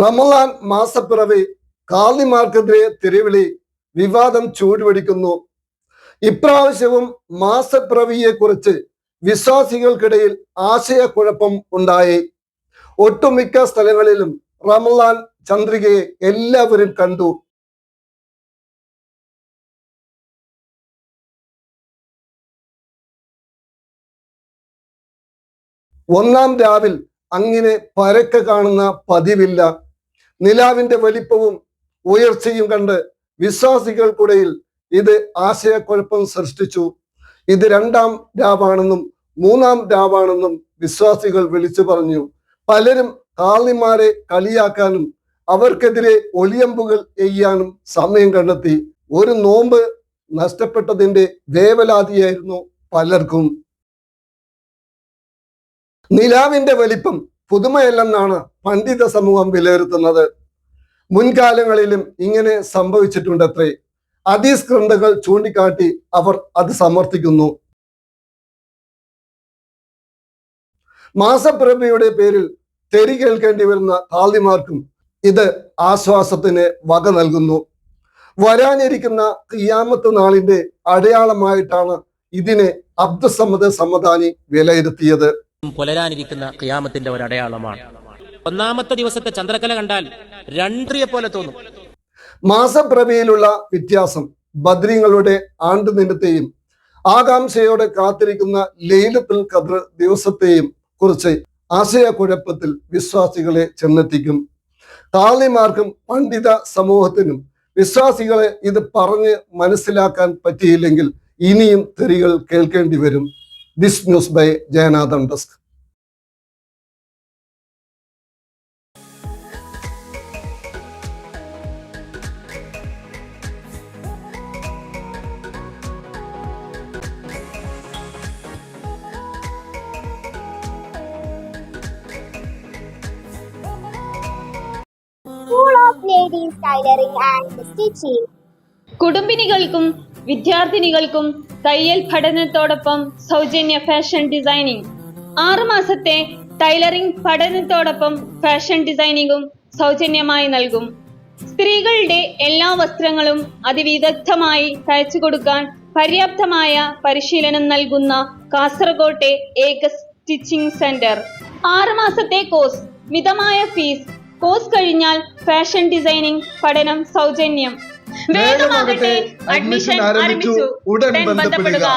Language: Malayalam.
റമലാൻ മാസപ്പിറവി കാർണിമാർക്കെതിരെ തെരുവിളി വിവാദം ചൂടുപിടിക്കുന്നു. ഇപ്രാവശ്യവും മാസപ്പിറവിയെ കുറിച്ച് വിശ്വാസികൾക്കിടയിൽ ആശയക്കുഴപ്പം ഉണ്ടായി. ഒട്ടുമിക്ക സ്ഥലങ്ങളിലും റമലാൻ ചന്ദ്രികയെ എല്ലാവരും കണ്ടു. ഒന്നാം രാവിൽ അങ്ങനെ പരക്കെ കാണുന്ന പതിവില്ല. നിലാവിന്റെ വലിപ്പവും ഉയർച്ചയും കണ്ട് വിശ്വാസികൾക്കിടയിൽ ഇത് ആശയക്കുഴപ്പം സൃഷ്ടിച്ചു. ഇത് രണ്ടാം രാവാണെന്നും മൂന്നാം രാവാണെന്നും വിശ്വാസികൾ വിളിച്ചു പറഞ്ഞു. പലരും കാളിമാരെ കളിയാക്കാനും അവർക്കെതിരെ ഒലിയമ്പുകൾ എയ്യാനും സമയം കണ്ടെത്തി. ഒരു നോമ്പ് നഷ്ടപ്പെട്ടതിന്റെ വേവലാതിയായിരുന്നു പലർക്കും. നിലാവിന്റെ വലിപ്പം പുതുമയല്ലെന്നാണ് പണ്ഡിത സമൂഹം വിലയിരുത്തുന്നത്. മുൻകാലങ്ങളിലും ഇങ്ങനെ സംഭവിച്ചിട്ടുണ്ടത്രേ. അതീസ് ഗ്രന്ഥങ്ങൾ ചൂണ്ടിക്കാട്ടി അവർ അത് സമർത്ഥിക്കുന്നു. മാസപ്രഭയുടെ പേരിൽ തെരി കേൾക്കേണ്ടി വരുന്ന താളിമാർക്കും ഇത് ആശ്വാസത്തിന് വക നൽകുന്നു. വരാനിരിക്കുന്ന കിയാമത്ത് നാളിന്റെ അടയാളമായിട്ടാണ് ഇതിനെ അബ്ദുസമ്മദ് സമദാനി വിലയിരുത്തിയത്. പുലരാനിരിക്കുന്ന ഖിയാമത്തിന്റെ ഒരു അടയാളമാണ് ഒന്നാമത്തെ ദിവസത്തെ ചന്ദ്രക്കല കണ്ടാൽ രണ്ടിയെ പോലെ തോന്നും. മാസപ്രഭയിലുള്ള വ്യത്യാസം ബദ്രീങ്ങളുടെ ആണ്ടുദിനത്തെയും ആകാംക്ഷയോടെ കാത്തിരിക്കുന്ന ലൈലത്തുൽ ഖദ്ർ ദിവസത്തെയും കുറിച്ച് ആശയക്കുഴപ്പത്തിൽ വിശ്വാസികളെ ചെന്നെത്തിക്കും. താളിമാർക്കും പണ്ഡിത സമൂഹത്തിനും വിശ്വാസികളെ ഇത് പറഞ്ഞ് മനസ്സിലാക്കാൻ പറ്റിയില്ലെങ്കിൽ ഇനിയും തെറികൾ കേൾക്കേണ്ടി വരും. This news by Jayanathan desk Ladies Tailoring and Stitching. കുടുംബിനികൾക്കും വിദ്യാർത്ഥിനികൾക്കും തയ്യൽ പഠനത്തോടൊപ്പം സൗജന്യ ഫാഷൻ ഡിസൈനിങ് ആറുമാസത്തെ ടൈലറിംഗ് പഠനത്തോടൊപ്പം ഫാഷൻ ഡിസൈനിങ്ങും സൗജന്യമായി നൽകും. സ്ത്രീകളുടെ എല്ലാ വസ്ത്രങ്ങളും അതിവിദഗ്ധമായി തയ്ച്ചു കൊടുക്കാൻ പര്യാപ്തമായ പരിശീലനം നൽകുന്ന കാസർകോട്ടെ ഏക സ്റ്റിച്ചിങ് സെന്റർ. ആറുമാസത്തെ കോഴ്സ് മിതമായ ഫീസ്. കോഴ്സ് കഴിഞ്ഞാൽ ഫാഷൻ ഡിസൈനിങ് പഠനം സൗജന്യം. വേഗമാകട്ടെ അഡ്മിഷൻ ആരംഭിച്ചു ഉടൻ ബന്ധപ്പെടുക